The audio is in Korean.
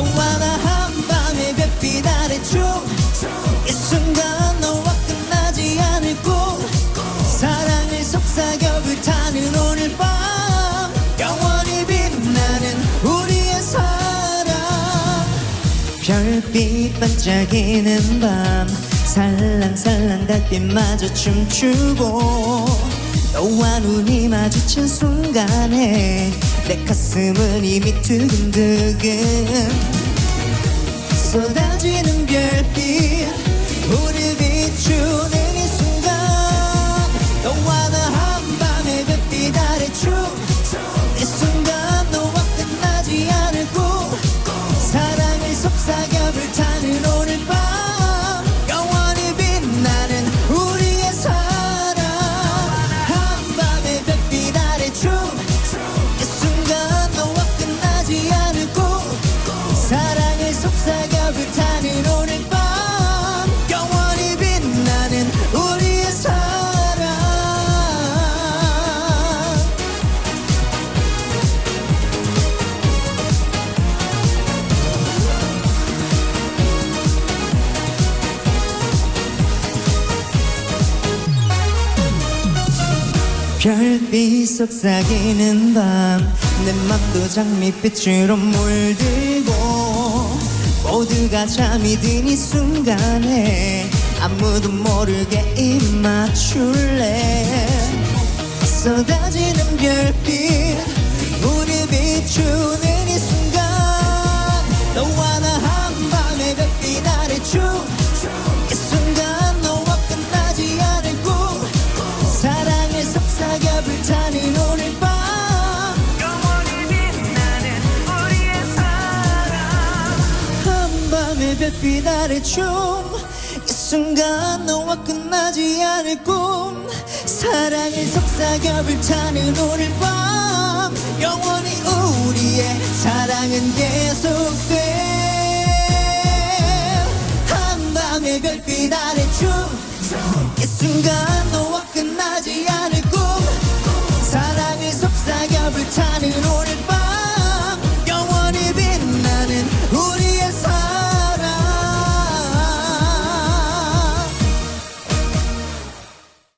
너와 나 한밤의 별빛 아래 쭉이 순간 너와 끝나지 않을 꿈 사랑을 속삭여 불타는 오늘 밤. 영원히 빛나는 우리의 사랑. 별빛 반짝이는 밤. 살랑살랑 달빛 마저 춤추고. 너와 눈이 마주친 순간에 내 가슴은 이미 두근두근. 쏟아지는 별빛 우리 비추는 이 순간. 너와 나 한밤의 별빛 아래 춤이 순간 너와 끝나지 않을 꿈 사랑을 속삭여 별빛 속삭이는 밤내 맘도 장밋빛으로 물들고 모두가 잠이 든 이 순간에 아무도 모르게 입 맞출래. 쏟아지는 별빛 별빛 아래 춤이 순간 너와 끝나지 않을 꿈. 사랑을 속삭여 불타는 오늘 밤. 영원히 우리의 사랑은 계속돼. 한밤의 별빛 아래 춤이 순간 너와